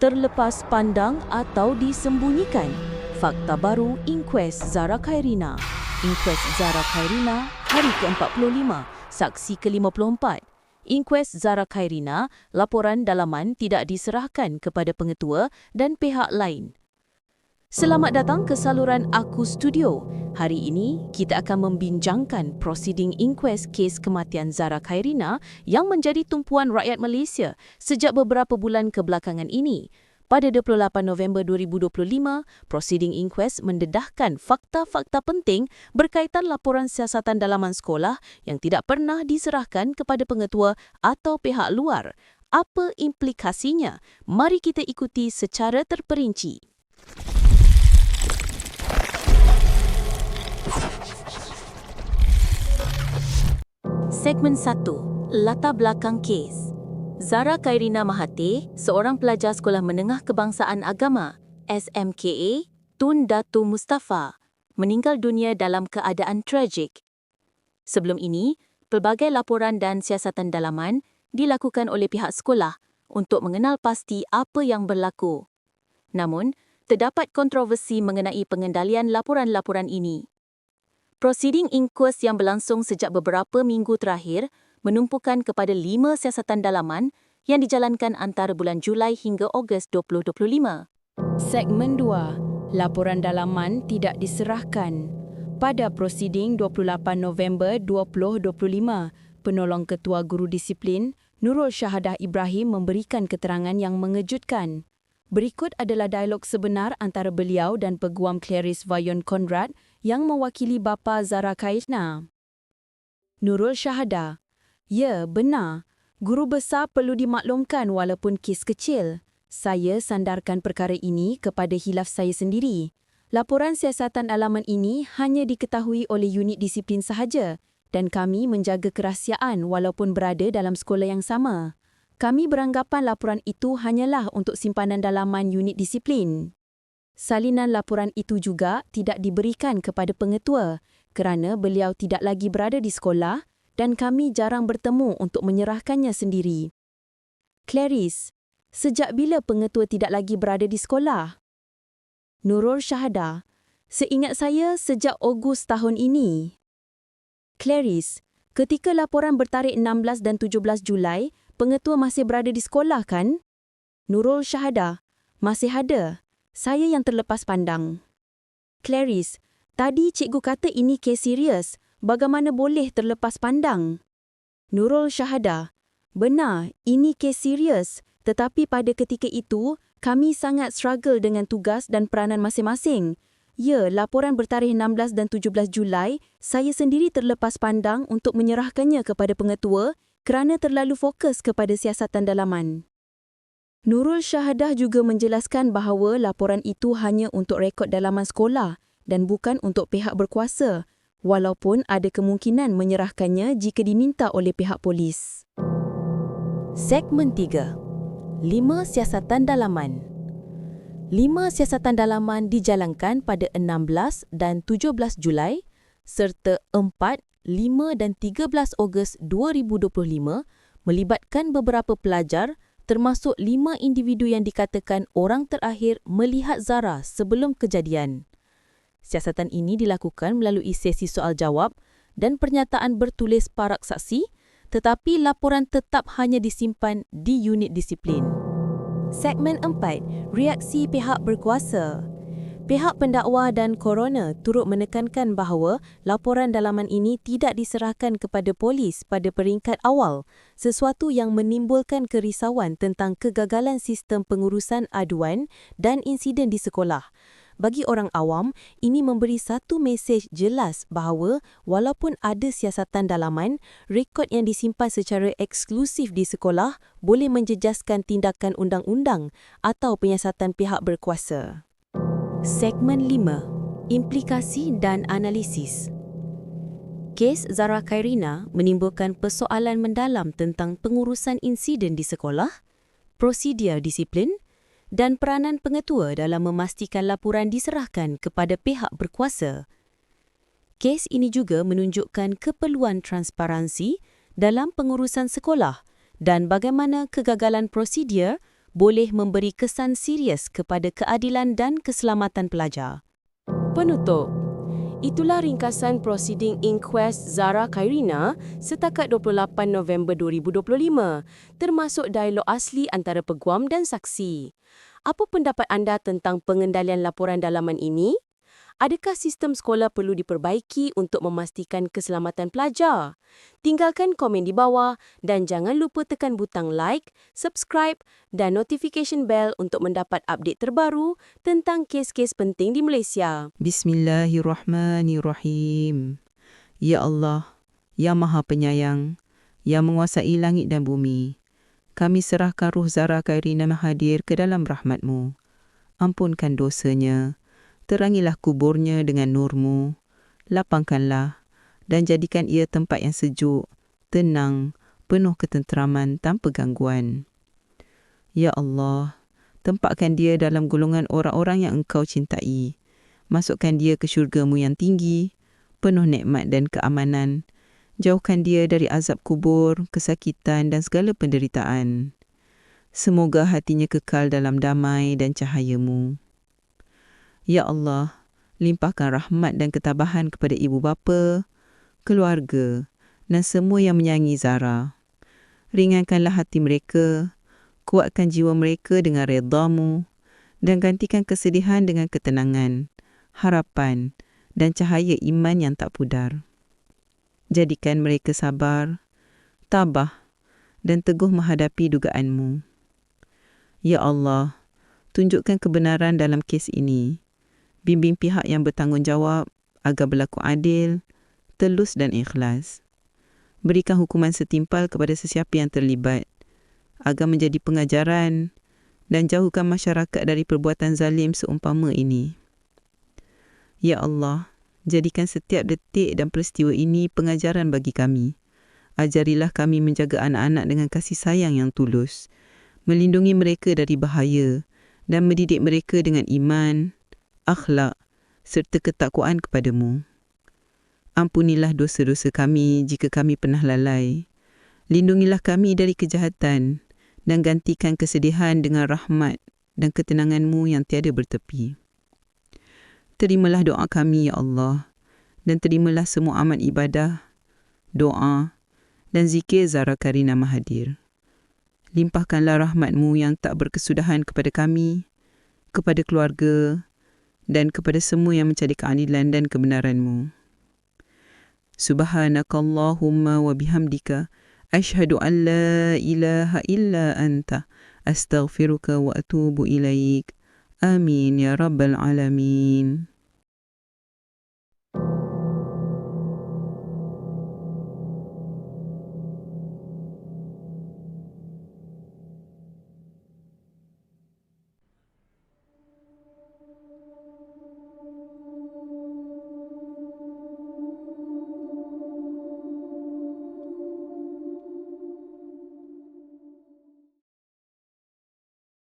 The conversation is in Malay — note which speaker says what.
Speaker 1: terlepas pandang atau disembunyikan. Fakta baru Inquest Zara Khairina. Inquest Zara Khairina hari ke-45, saksi ke-54. Inquest Zara Khairina, laporan dalaman tidak diserahkan kepada pengetua dan pihak lain. Selamat datang ke saluran Aku Studio. Hari ini, kita akan membincangkan prosiding inquest kes kematian Zara Khairina yang menjadi tumpuan rakyat Malaysia sejak beberapa bulan kebelakangan ini. Pada 28 November 2025, prosiding inquest mendedahkan fakta-fakta penting berkaitan laporan siasatan dalaman sekolah yang tidak pernah diserahkan kepada pengetua atau pihak luar. Apa implikasinya? Mari kita ikuti secara terperinci. Segmen 1. Latar belakang kes. Zara Kairina Mahathir, seorang pelajar Sekolah Menengah Kebangsaan Agama SMKA, Tun Datu Mustafa, meninggal dunia dalam keadaan tragik. Sebelum ini, pelbagai laporan dan siasatan dalaman dilakukan oleh pihak sekolah untuk mengenal pasti apa yang berlaku. Namun, terdapat kontroversi mengenai pengendalian laporan-laporan ini. Prosiding inquest yang berlangsung sejak beberapa minggu terakhir menumpukan kepada lima siasatan dalaman yang dijalankan antara bulan Julai hingga Ogos 2025. Segmen 2. Laporan dalaman tidak diserahkan. Pada prosiding 28 November 2025, penolong ketua guru disiplin Nurul Syahadah Ibrahim memberikan keterangan yang mengejutkan. Berikut adalah dialog sebenar antara beliau dan peguam Clarice Vayon Conrad yang mewakili bapa Zara Kaitna. Nurul Syahada, Ya, benar. Guru besar perlu dimaklumkan walaupun kes kecil. Saya sandarkan perkara ini kepada hilaf saya sendiri. Laporan siasatan alaman ini hanya diketahui oleh unit disiplin sahaja dan kami menjaga kerahsiaan walaupun berada dalam sekolah yang sama. Kami beranggapan laporan itu hanyalah untuk simpanan dalaman unit disiplin. Salinan laporan itu juga tidak diberikan kepada pengetua kerana beliau tidak lagi berada di sekolah dan kami jarang bertemu untuk menyerahkannya sendiri. Clarice, sejak bila pengetua tidak lagi berada di sekolah? Nurul Syahada, seingat saya sejak Ogos tahun ini. Clarice, ketika laporan bertarikh 16 dan 17 Julai, pengetua masih berada di sekolah kan? Nurul Syahada, masih ada. Saya yang terlepas pandang. Clarice, tadi cikgu kata ini kes serius. Bagaimana boleh terlepas pandang? Nurul Syahada, benar, ini kes serius. Tetapi pada ketika itu, kami sangat struggle dengan tugas dan peranan masing-masing. Ya, laporan bertarikh 16 dan 17 Julai, saya sendiri terlepas pandang untuk menyerahkannya kepada pengetua kerana terlalu fokus kepada siasatan dalaman. Nurul Syahadah juga menjelaskan bahawa laporan itu hanya untuk rekod dalaman sekolah dan bukan untuk pihak berkuasa, walaupun ada kemungkinan menyerahkannya jika diminta oleh pihak polis. Segmen 3. Lima siasatan dalaman Lima siasatan dalaman dijalankan pada 16 dan 17 Julai serta 4, 5 dan 13 Ogos 2025 melibatkan beberapa pelajar termasuk lima individu yang dikatakan orang terakhir melihat Zara sebelum kejadian. Siasatan ini dilakukan melalui sesi soal jawab dan pernyataan bertulis parak saksi tetapi laporan tetap hanya disimpan di unit disiplin. Segmen 4. Reaksi pihak berkuasa. Pihak pendakwa dan koroner turut menekankan bahawa laporan dalaman ini tidak diserahkan kepada polis pada peringkat awal, sesuatu yang menimbulkan kerisauan tentang kegagalan sistem pengurusan aduan dan insiden di sekolah. Bagi orang awam, ini memberi satu mesej jelas bahawa walaupun ada siasatan dalaman, rekod yang disimpan secara eksklusif di sekolah boleh menjejaskan tindakan undang-undang atau penyiasatan pihak berkuasa. Segmen 5. Implikasi dan analisis. Kes Zara Khairina menimbulkan persoalan mendalam tentang pengurusan insiden di sekolah, prosedur disiplin dan peranan pengetua dalam memastikan laporan diserahkan kepada pihak berkuasa. Kes ini juga menunjukkan keperluan transparansi dalam pengurusan sekolah dan bagaimana kegagalan prosedur
Speaker 2: boleh memberi kesan serius kepada keadilan dan keselamatan pelajar.
Speaker 3: Penutup. Itulah ringkasan prosiding inquest Zara Khairina setakat 28 November 2025, termasuk dialog asli antara peguam dan saksi. Apa pendapat anda tentang pengendalian laporan dalaman ini? Adakah sistem sekolah perlu diperbaiki untuk memastikan keselamatan pelajar? Tinggalkan komen di bawah dan jangan lupa tekan butang like, subscribe dan notification bell untuk mendapat update terbaru tentang kes-kes penting di Malaysia.
Speaker 4: Bismillahirrahmanirrahim. Ya Allah, Ya Maha Penyayang, yang menguasai langit dan bumi, kami serahkan ruh Zara Khairina Mahathir ke dalam rahmatmu. Ampunkan dosanya, terangilah kuburnya dengan nurmu, lapangkanlah dan jadikan ia tempat yang sejuk, tenang, penuh ketenteraman tanpa gangguan. Ya Allah, tempatkan dia dalam golongan orang-orang yang engkau cintai. Masukkan dia ke syurgamu yang tinggi, penuh nikmat dan keamanan. Jauhkan dia dari azab kubur, kesakitan dan segala penderitaan. Semoga hatinya kekal dalam damai dan cahayamu. Ya Allah, limpahkan rahmat dan ketabahan kepada ibu bapa, keluarga dan semua yang menyayangi Zara. Ringankanlah hati mereka, kuatkan jiwa mereka dengan redamu dan gantikan kesedihan dengan ketenangan, harapan dan cahaya iman yang tak pudar. Jadikan mereka sabar, tabah dan teguh menghadapi dugaanmu. Ya Allah, tunjukkan kebenaran dalam kes ini bimbing pihak yang bertanggungjawab agar berlaku adil, telus dan ikhlas. Berikan hukuman setimpal kepada sesiapa yang terlibat agar menjadi pengajaran dan jauhkan masyarakat dari perbuatan zalim seumpama ini. Ya Allah, jadikan setiap detik dan peristiwa ini pengajaran bagi kami. Ajarilah kami menjaga anak-anak dengan kasih sayang yang tulus, melindungi mereka dari bahaya dan mendidik mereka dengan iman, akhlak serta ketakwaan kepadamu. Ampunilah dosa-dosa kami jika kami pernah lalai. Lindungilah kami dari kejahatan dan gantikan kesedihan dengan rahmat dan ketenanganmu yang tiada bertepi. Terimalah doa kami, Ya Allah, dan terimalah semua amal ibadah, doa dan zikir Zara Karina Mahathir. Limpahkanlah rahmatmu yang tak berkesudahan kepada kami, kepada keluarga, dan kepada semua yang mencari keadilan dan kebenaranmu. Subhanakallahumma wa bihamdika ashhadu an la ilaha illa anta astaghfiruka wa atubu ilaik. Amin ya rabbal alamin.